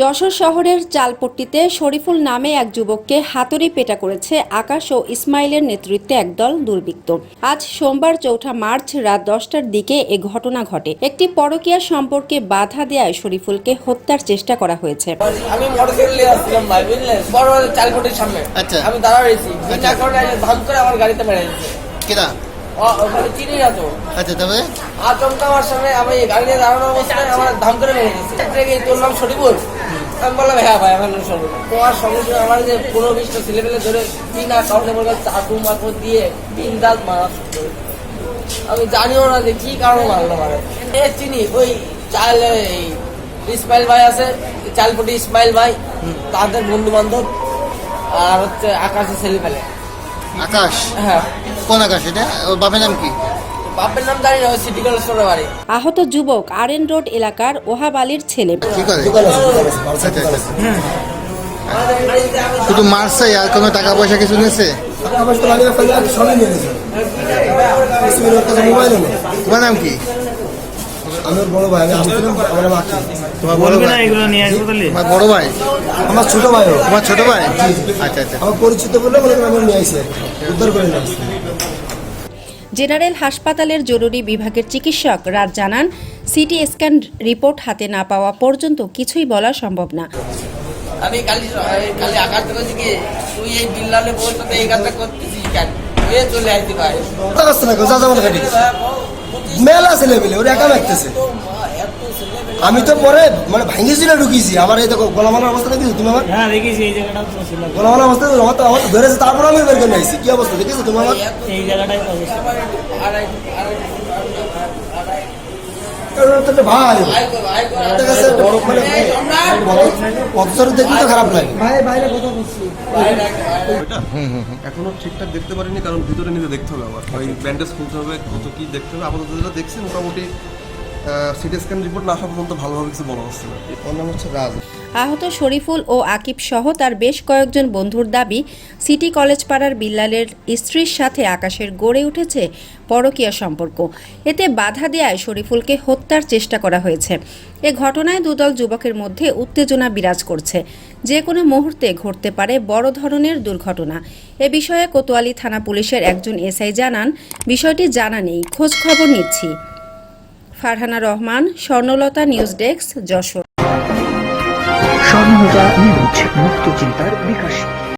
যশোর শহরের চালপট্টিতে শরীফুল নামে এক যুবককে হাতুড়ি পেটা করেছে আকাশ ও ইসমাইলের নেতৃত্বে একদল দুর্বৃত্ত। আজ সোমবার চৌঠা মার্চ রাত দশটার দিকে এ ঘটনা ঘটে। একটি পরকীয়া সম্পর্কে বাধা দেওয়ায় শরীফুলকে হত্যার চেষ্টা করা হয়েছে। আমি মোটরসাইকেল নিয়ে আসছিলাম ভাই বুঝলেন? বড় চালপটির সামনে। আচ্ছা। আমি দাঁড়া রয়েছি। কারণে ধাম করে আমার গাড়িতে মেরে দিচ্ছে আচ্ছা তবে? আচমকা আমার সামনে আমি গাড়ি নিয়ে দাঁড়ানো অবস্থায় আমার ধাম করে মেরে দিচ্ছে ট্রেকে তোর নাম সঠিপুর আমি বললাম হ্যাঁ ভাই আমার নাম সঠিপুর তোমার সঙ্গে সঙ্গে আমার যে পনেরো বিশটা ছেলেপেলে ধরে বিনা কারণে বললাম চাকু মাকু দিয়ে তিন দাঁত মারা আমি জানিও না যে কি কারণে মারলো মারে এ চিনি ওই চাল এই ইসমাইল ভাই আছে চালপটি ইসমাইল ভাই তাদের বন্ধু বান্ধব আর হচ্ছে আকাশে ছেলে ফেলে আকাশ? হ্যাঁ। কোন আকাশ এটা? ওর বাপের নাম কি? বাপের নাম জানি না সিটি কলেজ স্টোরের বাড়ি। আহত যুবক আরএন রোড এলাকার ওহাব আলীর ছেলে। কি করে? আচ্ছা, আচ্ছা। শুধু মারছে আর কোনো টাকা পয়সা কিছু নিয়েছে তোমার নাম কি? আমি ওর বড় ভাই আমি আসছিলাম আমার তোমার বড় ভাই। এগুলো নিয়ে আসব তাহলে? তোমার বড় ভাই। আমার ছোট ভাইও তোমার ছোট ভাই? আচ্ছা আচ্ছা। আমার পরিচিত বলে আমি নিয়ে উদ্ধার করে নিয়ে আসছি জেনারেল হাসপাতালের জরুরি বিভাগের চিকিৎসক রাত জানান সিটি স্ক্যান রিপোর্ট হাতে না পাওয়া পর্যন্ত কিছুই বলা সম্ভব না। আমি কালি কালি আকাশ করেছি কি? তুই এই বিল্লালে বলতো এই কাজটা করতেছিস কেন? চলে আসছি ভাই মেলা ছেলে পেলে ওর একা লাগতেছে। আমি তো পরে মানে ভাঙিয়েছি না ঢুকিয়েছি। আমার এই দেখো গলামালার অবস্থা দেখেছ তুমি আমার? হ্যাঁ ছিল। অবস্থা আমার তো আমার ধরেছে তারপর আমি বের করে নিয়েছি কি অবস্থা দেখেছ তুমি আমার? এই জায়গাটাই তো অবস্থা আড়াই আড়াই আড়াই ওর তো একটা ভাই তো খারাপ লাগে। এখনও ঠিকঠাক দেখতে পারিনি কারণ ভিতরে নিতে দেখতে হবে আবার। ওই ব্যান্ডেজ খুলতে হবে কত কি দেখতে হবে। আপাতত যেটা দেখছি মোটামুটি সিটি স্ক্যান রিপোর্ট না আসা পর্যন্ত ভালোভাবে কিছু বলা হচ্ছে না। ওর নাম হচ্ছে রাজ। আহত শরীফুল ও আকিব সহ তার বেশ কয়েকজন বন্ধুর দাবি, সিটি কলেজ পাড়ার বিল্লালের স্ত্রীর সাথে আকাশের গড়ে উঠেছে পরকীয়া সম্পর্ক। এতে বাধা দেয়ায় শরীফুলকে হত্যার চেষ্টা করা হয়েছে। এ ঘটনায় দুদল যুবকের মধ্যে উত্তেজনা বিরাজ করছে। যে কোনো মুহূর্তে ঘটতে পারে বড় ধরনের দুর্ঘটনা। এ বিষয়ে কোতোয়ালি থানা পুলিশের একজন এসআই জানান, বিষয়টি জানা নেই, খোঁজ খবর নিচ্ছি। Farhana Rahman, Swarnalata news desk, Jessore. Swarnalata news মুক্ত চিন্তার বিকাশ।